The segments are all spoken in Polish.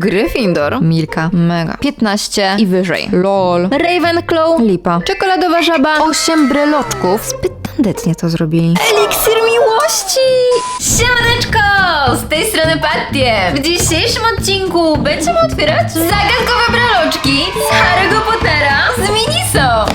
Gryffindor, Milka, mega. 15 i wyżej. LOL. Ravenclaw, lipa. Czekoladowa żaba, 8 breloczków. Zbyt tandetnie to zrobili. Eliksir miłości! Siemaneczko! Z tej strony Pattie! W dzisiejszym odcinku będziemy otwierać zagadkowe breloczki z Harry'ego Pottera z Miniso!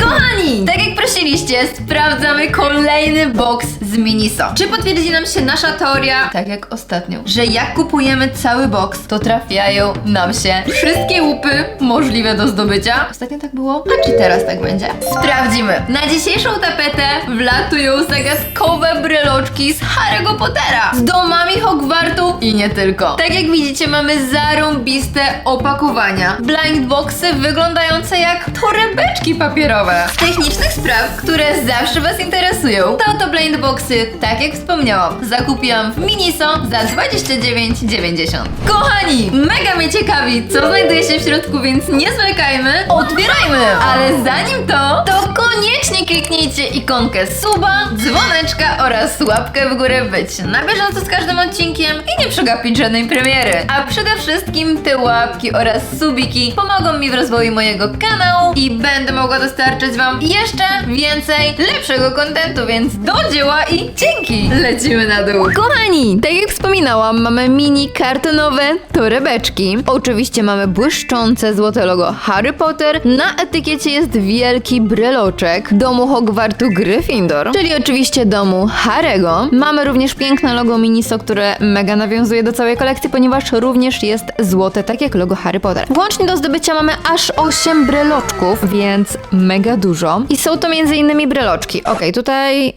Kochani, tak jak prosiliście, sprawdzamy kolejny box z Miniso. Czy potwierdzi nam się nasza teoria, tak jak ostatnio, że jak kupujemy cały box, to trafiają nam się wszystkie łupy możliwe do zdobycia? Ostatnio tak było, a czy teraz tak będzie? Sprawdzimy. Na dzisiejszą tapetę wlatują zagadkowe breloczki z Harry'ego Pottera z domami Hogwartu i nie tylko. Tak jak widzicie, mamy zarąbiste opakowania. Blind boxy wyglądające jak torebeczki papierowe. Z technicznych spraw, które zawsze Was interesują, to oto blind boxy, tak jak wspomniałam, zakupiłam w Miniso za 29,90. Kochani, mega mnie ciekawi, co znajduje się w środku, więc nie zwlekajmy, otwierajmy! Ale zanim to, to koniecznie kliknijcie ikonkę suba, dzwoneczka oraz łapkę w górę, być na bieżąco z każdym odcinkiem i nie przegapić żadnej premiery. A przede wszystkim te łapki oraz subiki pomogą mi w rozwoju mojego kanału i będę mogła dostarczać Wam jeszcze więcej lepszego kontentu, więc do dzieła i dzięki! Lecimy na dół. Kochani, tak jak wspominałam, mamy mini kartonowe torebeczki. Oczywiście mamy błyszczące złote logo Harry Potter. Na etykiecie jest wielki breloczek domu Hogwartu Gryffindor, czyli oczywiście domu Harry'ego. Mamy również piękne logo Miniso, które mega nawiązuje do całej kolekcji, ponieważ również jest złote, tak jak logo Harry Potter. Włącznie do zdobycia mamy aż 8 breloczków, więc mega dużo. I są to m.in. breloczki. Okej, tutaj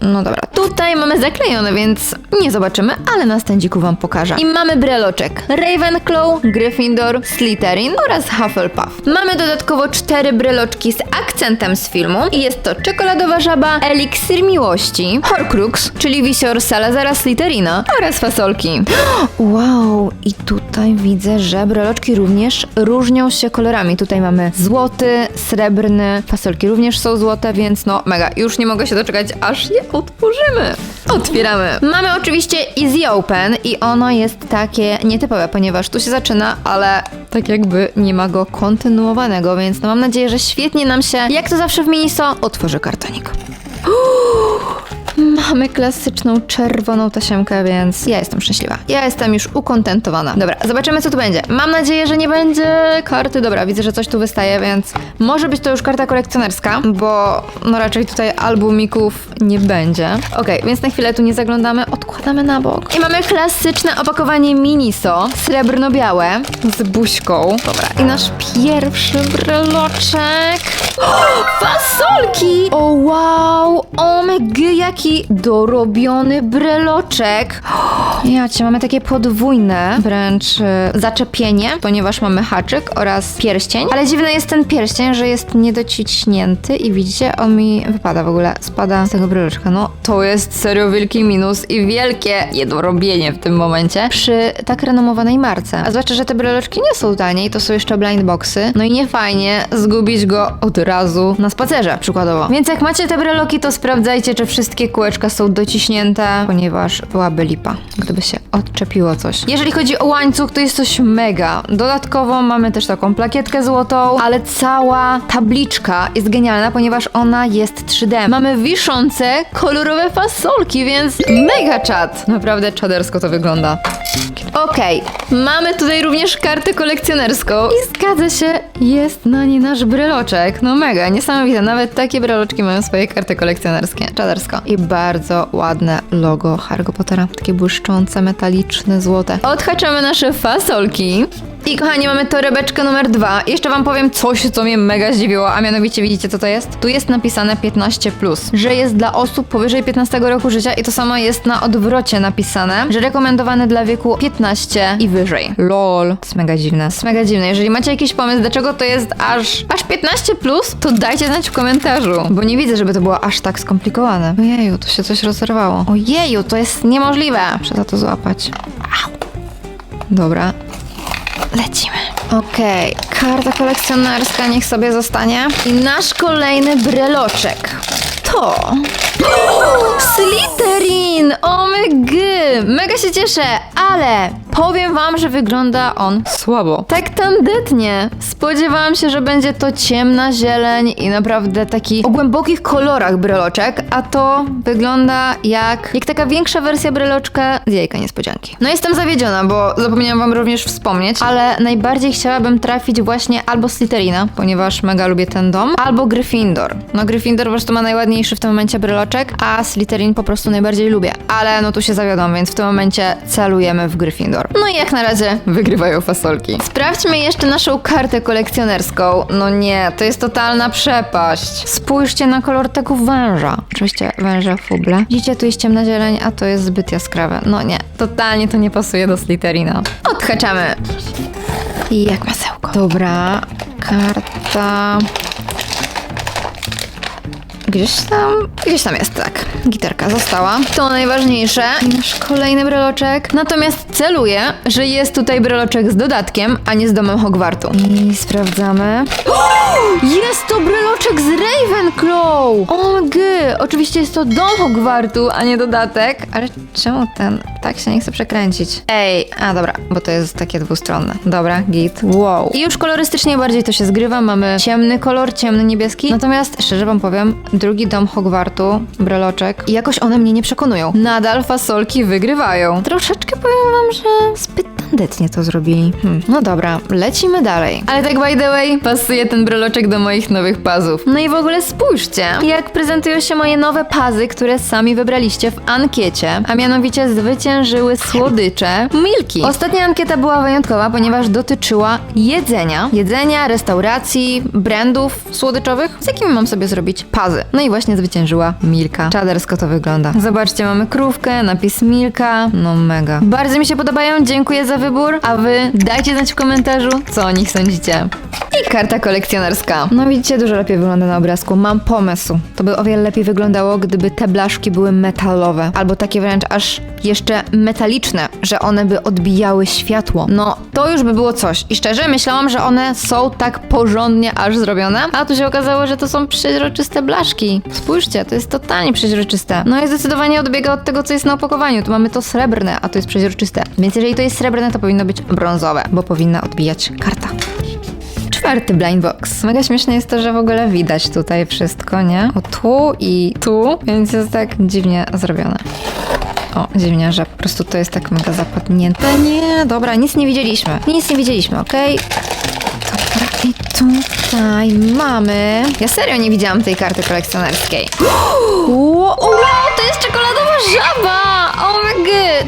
no dobra, tutaj mamy zaklejone, więc nie zobaczymy, ale na stędziku wam pokażę. I mamy breloczek Ravenclaw, Gryffindor, Slytherin oraz Hufflepuff. Mamy dodatkowo cztery breloczki z akcentem z filmu i jest to czekoladowa żaba, eliksir miłości, Horcrux, czyli wisior Salazara Slytherina oraz fasolki. Wow, i tutaj widzę, że breloczki również różnią się kolorami. Tutaj mamy złoty, srebrny, fasolki również są złote, więc no mega. Już nie mogę się doczekać, aż je otworzymy. Otwieramy. Mamy oczywiście Easy Open i ono jest takie nietypowe, ponieważ tu się zaczyna, ale tak jakby nie ma go kontynuowanego, więc no mam nadzieję, że świetnie nam się, jak to zawsze w Miniso, otworzy kartonik. Mamy klasyczną czerwoną tasiemkę, więc ja jestem szczęśliwa. Ja jestem już ukontentowana. Dobra, zobaczymy co tu będzie. Mam nadzieję, że nie będzie karty. Dobra, widzę, że coś tu wystaje, więc może być to już karta kolekcjonerska, bo no raczej tutaj albumików nie będzie. Okej, więc na chwilę tu nie zaglądamy, odkładamy na bok. I mamy klasyczne opakowanie Miniso, srebrno-białe, z buźką. Dobra, i nasz pierwszy breloczek. Fasolki! O wow! Omg, jaki dorobiony breloczek! Ja cię, mamy takie podwójne wręcz e, zaczepienie, ponieważ mamy haczyk oraz pierścień. Ale dziwny jest ten pierścień, że jest niedociśnięty i widzicie, on mi wypada w ogóle, spada z tego breloczka. No, to jest serio wielki minus i wielkie niedorobienie w tym momencie przy tak renomowanej marce. A zwłaszcza, że te breloczki nie są tanie i to są jeszcze blind boxy. No i nie fajnie zgubić go od razu na spacerze, przykładowo. Więc jak macie te breloki, to sprawdzajcie, czy wszystkie kółeczka są dociśnięte, ponieważ byłaby lipa, gdyby się odczepiło coś. Jeżeli chodzi o łańcuch, to jest coś mega. Dodatkowo mamy też taką plakietkę złotą, ale cała tabliczka jest genialna, ponieważ ona jest 3D. Mamy wiszące, kolorowe fasolki, więc mega czad. Naprawdę czadersko to wygląda. Okej, mamy tutaj również kartę kolekcjonerską i zgadza się, jest na niej nasz breloczek. No mega, niesamowite. Nawet takie breloczki mają swoje karty kolekcjonerskie. Czadersko. I bardzo ładne logo Harry'ego Pottera. Takie błyszczące, metaliczne, złote. Odhaczamy nasze fasolki. I kochani, mamy torebeczkę numer dwa. Jeszcze wam powiem coś, co mnie mega zdziwiło, a mianowicie widzicie co to jest? Tu jest napisane 15+, że jest dla osób powyżej 15 roku życia i to samo jest na odwrocie napisane, że rekomendowane dla wieku 15 i wyżej. LOL. To jest mega dziwne. To jest mega dziwne. Jeżeli macie jakiś pomysł, dlaczego to jest aż, aż 15+, to dajcie znać w komentarzu, bo nie widzę, żeby to było aż tak skomplikowane. Ojeju, to się coś rozerwało. Ojeju, to jest niemożliwe. Za to złapać. Dobra, Lecimy. Okej, karta kolekcjonerska niech sobie zostanie. I nasz kolejny breloczek. To Slytherin! OMG! Mega się cieszę, ale powiem wam, że wygląda on słabo. Tak tandetnie. Spodziewałam się, że będzie to ciemna zieleń i naprawdę taki o głębokich kolorach bryloczek, a to wygląda jak, jak taka większa wersja bryloczka z jajka niespodzianki. No jestem zawiedziona, bo zapomniałam wam również wspomnieć, ale najbardziej chciałabym trafić właśnie albo Slytherina, ponieważ mega lubię ten dom, albo Gryffindor. No Gryffindor po prostu ma najładniejszy w tym momencie bryloczek, a Slytherin po prostu najbardziej lubię. Ale no tu się zawiodłam, więc w tym momencie celujemy w Gryffindor. No i jak na razie wygrywają fasolki. Sprawdźmy jeszcze naszą kartę kolekcjonerską. No nie, to jest totalna przepaść. Spójrzcie na kolor tego węża. Oczywiście węża fuble. Widzicie, tu jest ciemna zieleń, a to jest zbyt jaskrawe. No nie, totalnie to nie pasuje do Slytherina. Odhaczamy. I jak masełko. Dobra, karta... Gdzieś tam, gdzieś tam jest, tak. Gitarka została. To najważniejsze. Nasz kolejny breloczek. Natomiast celuję, że jest tutaj breloczek z dodatkiem, a nie z domem Hogwartu. I sprawdzamy. Jest to breloczek z Ravenclaw! OMG! Oczywiście jest to dom Hogwartu, a nie dodatek. Ale czemu ten tak się nie chce przekręcić? Ej, a dobra, bo to jest takie dwustronne. Dobra, git. Wow. I już kolorystycznie bardziej to się zgrywa. Mamy ciemny kolor, ciemny niebieski. Natomiast, szczerze wam powiem, drugi dom Hogwartu, breloczek, jakoś one mnie nie przekonują. Nadal fasolki wygrywają. Troszeczkę powiem wam, że tandetnie to zrobili. Hmm. No dobra, lecimy dalej. Ale tak by the way, pasuje ten breloczek do moich nowych pazów. No i w ogóle spójrzcie, jak prezentują się moje nowe pazy, które sami wybraliście w ankiecie, a mianowicie zwyciężyły słodycze Milki. Ostatnia ankieta była wyjątkowa, ponieważ dotyczyła jedzenia, jedzenia, restauracji, brandów słodyczowych, z jakimi mam sobie zrobić pazy. No i właśnie zwyciężyła Milka. Czadersko to wygląda. Zobaczcie, mamy krówkę, napis Milka, no mega. Bardzo mi się podobają, dziękuję za wybór, a wy dajcie znać w komentarzu, co o nich sądzicie. I karta kolekcjonerska. No widzicie, dużo lepiej wygląda na obrazku. Mam pomysł. To by o wiele lepiej wyglądało, gdyby te blaszki były metalowe. Albo takie wręcz aż jeszcze metaliczne, że one by odbijały światło. No, to już by było coś. I szczerze, myślałam, że one są tak porządnie aż zrobione, a tu się okazało, że to są przeźroczyste blaszki. Spójrzcie, to jest totalnie przeźroczyste. No i zdecydowanie odbiega od tego, co jest na opakowaniu. Tu mamy to srebrne, a to jest przeźroczyste. Więc jeżeli to jest srebrne, to powinno być brązowe, bo powinna odbijać karta. Czwarty blind box. Mega śmieszne jest to, że w ogóle widać tutaj wszystko, nie? O tu i tu, więc jest tak dziwnie zrobione. O, dziwnie, że po prostu to jest tak mega zapadnięte. Nie, dobra, nic nie widzieliśmy. Nic nie widzieliśmy, okej? Dobra, i tutaj mamy... Ja serio nie widziałam tej karty kolekcjonerskiej. Wow, to jest czekoladowa żaba!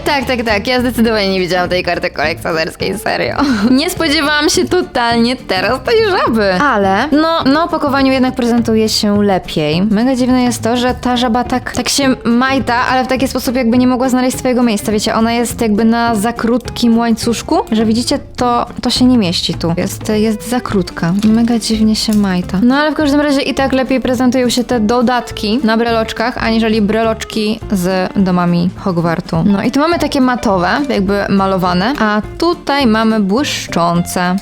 Tak, tak, tak, ja zdecydowanie nie widziałam tej karty kolekcjonerskiej, serio. Nie spodziewałam się totalnie teraz tej żaby. Ale, no, na opakowaniu jednak prezentuje się lepiej. Mega dziwne jest to, że ta żaba tak, tak się majta, ale w taki sposób jakby nie mogła znaleźć swojego miejsca. Wiecie, ona jest jakby na za krótkim łańcuszku, że widzicie, to, to się nie mieści tu. Jest, jest za krótka. Mega dziwnie się majta. No ale w każdym razie i tak lepiej prezentują się te dodatki na breloczkach, aniżeli breloczki z domami Hogwartu. No i tu mamy takie matowe, jakby malowane, a tutaj mamy błyszczące.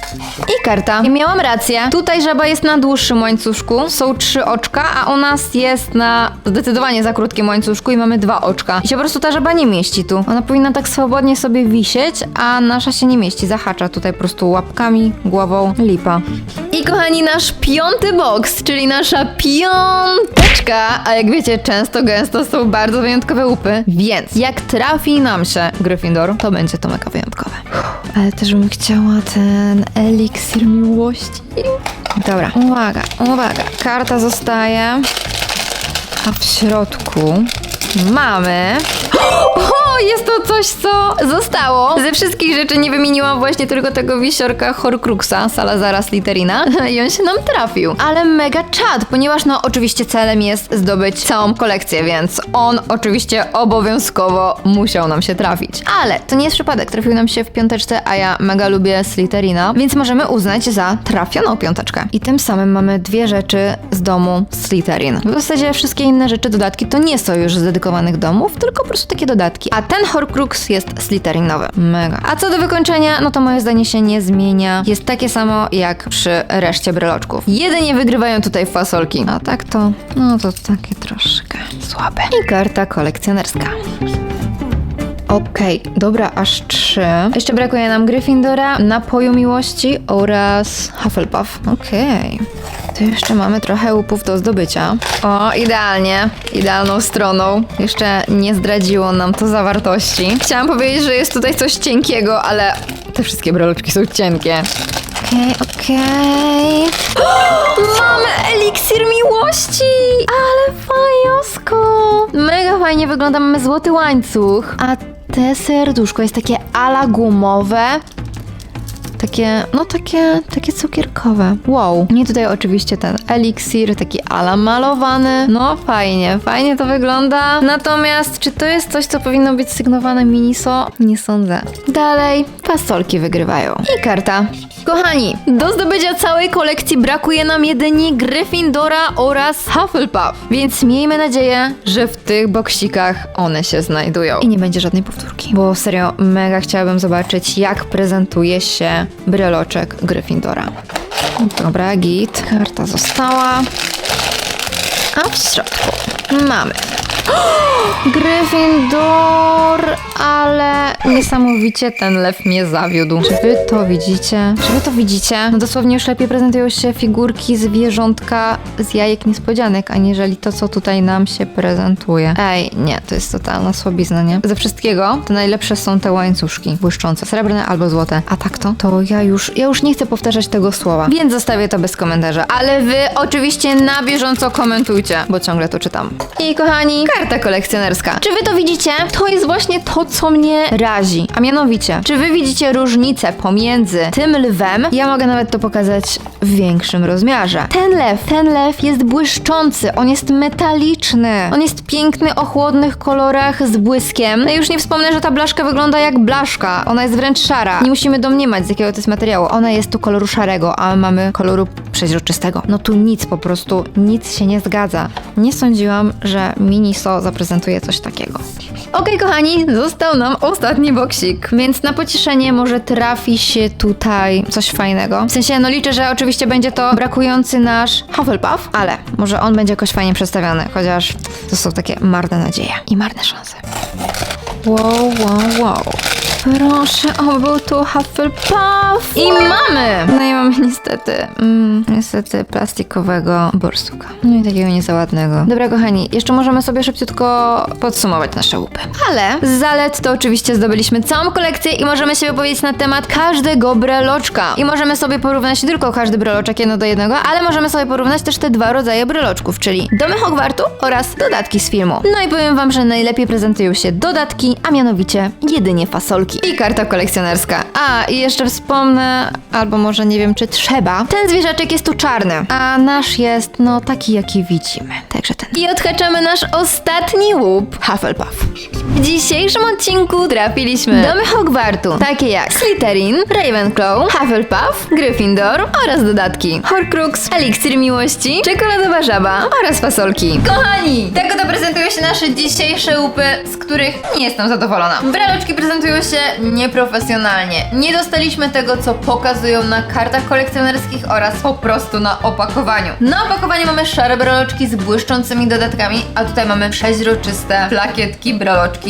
I karta. I miałam rację. Tutaj żaba jest na dłuższym łańcuszku, są trzy oczka, a u nas jest na zdecydowanie za krótkim łańcuszku i mamy dwa oczka. I się po prostu ta żaba nie mieści tu. Ona powinna tak swobodnie sobie wisieć, a nasza się nie mieści. Zahacza tutaj po prostu łapkami, głową, lipa. I kochani, nasz piąty box, czyli nasza piąteczka, a jak wiecie, często, gęsto są bardzo wyjątkowe łupy, więc jak trafi nam się Gryffindor, to będzie to mega wyjątkowe. Ale też bym chciała ten eliksir miłości. Dobra, uwaga, uwaga. Karta zostaje, a w środku mamy... O, jest to coś, co zostało. Ze wszystkich rzeczy nie wymieniłam właśnie tylko tego wisiorka Horcruxa, Salazara Slytherina i on się nam trafił. Ale mega czad, ponieważ no oczywiście celem jest zdobyć całą kolekcję, więc on oczywiście obowiązkowo musiał nam się trafić. Ale to nie jest przypadek, trafił nam się w piąteczce, a ja mega lubię Slytherina, więc możemy uznać za trafioną piąteczkę. I tym samym mamy dwie rzeczy z domu Slytherin. W zasadzie wszystkie inne rzeczy, dodatki to nie są już z dedykowanych domów, tylko po prostu takie dodatki. A ten Horcrux Horcrux jest sliterinowy. Mega. A co do wykończenia, no to moje zdanie się nie zmienia. Jest takie samo jak przy reszcie breloczków. Jedynie wygrywają tutaj fasolki. A tak to, no to takie troszkę słabe. I karta kolekcjonerska. Okej, dobra, aż trzy. Jeszcze brakuje nam Gryffindora, Napoju Miłości oraz Hufflepuff. Okej. Jeszcze mamy trochę łupów do zdobycia. O, idealnie. Idealną stroną. Jeszcze nie zdradziło nam to zawartości. Chciałam powiedzieć, że jest tutaj coś cienkiego, ale te wszystkie breloczki są cienkie. Okej, okej. Mamy eliksir miłości! Ale fajosko! Mega fajnie wygląda, mamy złoty łańcuch. A te serduszko jest takie ala gumowe. Takie, no takie, takie cukierkowe. Wow. Nie tutaj oczywiście ten eliksir, taki ala malowany. No fajnie, fajnie to wygląda. Natomiast, czy to jest coś, co powinno być sygnowane Miniso? Nie sądzę. Dalej, pasolki wygrywają. I karta. Kochani, do zdobycia całej kolekcji brakuje nam jedynie Gryffindora oraz Hufflepuff. Więc miejmy nadzieję, że w tych boksikach one się znajdują. I nie będzie żadnej powtórki. Bo serio, mega chciałabym zobaczyć, jak prezentuje się breloczek Gryffindora. Dobra, git. Karta została. A w środku mamy Gryffindor, ale niesamowicie ten lew mnie zawiódł. Czy wy to widzicie? Czy wy to widzicie? No dosłownie już lepiej prezentują się figurki zwierzątka z jajek niespodzianek, aniżeli to, co tutaj nam się prezentuje. Ej, nie, to jest totalna słabizna, nie? Ze wszystkiego to najlepsze są te łańcuszki błyszczące, srebrne albo złote. A tak to? To ja już, ja już nie chcę powtarzać tego słowa, więc zostawię to bez komentarza. Ale wy oczywiście na bieżąco komentujcie, bo ciągle to czytam. I kochani, karta kolekcjonerska. Czy wy to widzicie? To jest właśnie to, co mnie razi. A mianowicie, czy wy widzicie różnicę pomiędzy tym lwem? Ja mogę nawet to pokazać w większym rozmiarze. Ten lew, ten lew jest błyszczący, on jest metaliczny. On jest piękny o chłodnych kolorach z błyskiem. No i już nie wspomnę, że ta blaszka wygląda jak blaszka. Ona jest wręcz szara. Nie musimy domniemać, z jakiego to jest materiału. Ona jest tu koloru szarego, a my mamy koloru przeźroczystego. No tu nic, po prostu nic się nie zgadza. Nie sądziłam, że Miniso zaprezentuje coś takiego. Okej, kochani, został nam ostatni boksik, więc na pocieszenie może trafi się tutaj coś fajnego. W sensie, no liczę, że oczywiście będzie to brakujący nasz Hufflepuff, ale może on będzie jakoś fajnie przedstawiony, chociaż to są takie marne nadzieje i marne szanse. Wow, wow, wow. Proszę, o, był tu Hufflepuff. I mamy! No i mamy niestety, mm, niestety plastikowego borsuka. No i takiego niezaładnego. Dobra, kochani, jeszcze możemy sobie szybciutko podsumować nasze łupy. Ale z zalet to oczywiście zdobyliśmy całą kolekcję i możemy się wypowiedzieć na temat każdego breloczka. I możemy sobie porównać nie tylko każdy breloczek jedno do jednego, ale możemy sobie porównać też te dwa rodzaje breloczków, czyli domy Hogwartu oraz dodatki z filmu. No i powiem wam, że najlepiej prezentują się dodatki, a mianowicie jedynie fasolki. I karta kolekcjonerska. A, i jeszcze wspomnę, albo może nie wiem czy trzeba, ten zwierzaczek jest tu czarny, a nasz jest, no taki jaki widzimy. Także ten. I odhaczamy nasz ostatni łup, Hufflepuff. W dzisiejszym odcinku trafiliśmy domy Hogwartu, takie jak Slytherin, Ravenclaw, Hufflepuff, Gryffindor oraz dodatki Horcrux, Eliksir Miłości, Czekoladowa Żaba oraz fasolki. Kochani, tego to prezentują się nasze dzisiejsze łupy, z których nie jestem zadowolona. Breloczki prezentują się nieprofesjonalnie. Nie dostaliśmy tego, co pokazują na kartach kolekcjonerskich oraz po prostu na opakowaniu. Na opakowaniu mamy szare breloczki z błyszczącymi dodatkami, a tutaj mamy przeźroczyste plakietki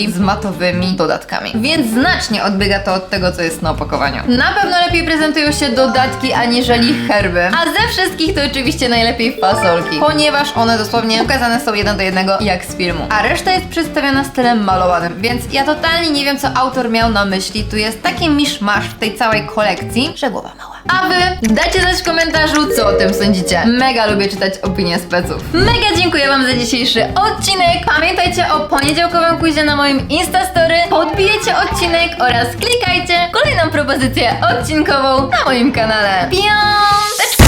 z matowymi dodatkami. Więc znacznie odbiega to od tego, co jest na opakowaniu. Na pewno lepiej prezentują się dodatki aniżeli herby. A ze wszystkich to oczywiście najlepiej fasolki, ponieważ one dosłownie pokazane są jeden do jednego jak z filmu. A reszta jest przedstawiona stylem malowanym, więc ja totalnie nie wiem, co autor miał na myśli. Tu jest taki miszmasz w tej całej kolekcji, że głowa mała. A wy dajcie znać w komentarzu, co o tym sądzicie. Mega lubię czytać opinie speców. Mega dziękuję wam za dzisiejszy odcinek. Pamiętajcie o poniedziałkowym quizie na moim Instastory. Podbijecie odcinek oraz klikajcie kolejną propozycję odcinkową na moim kanale. Piąteczka!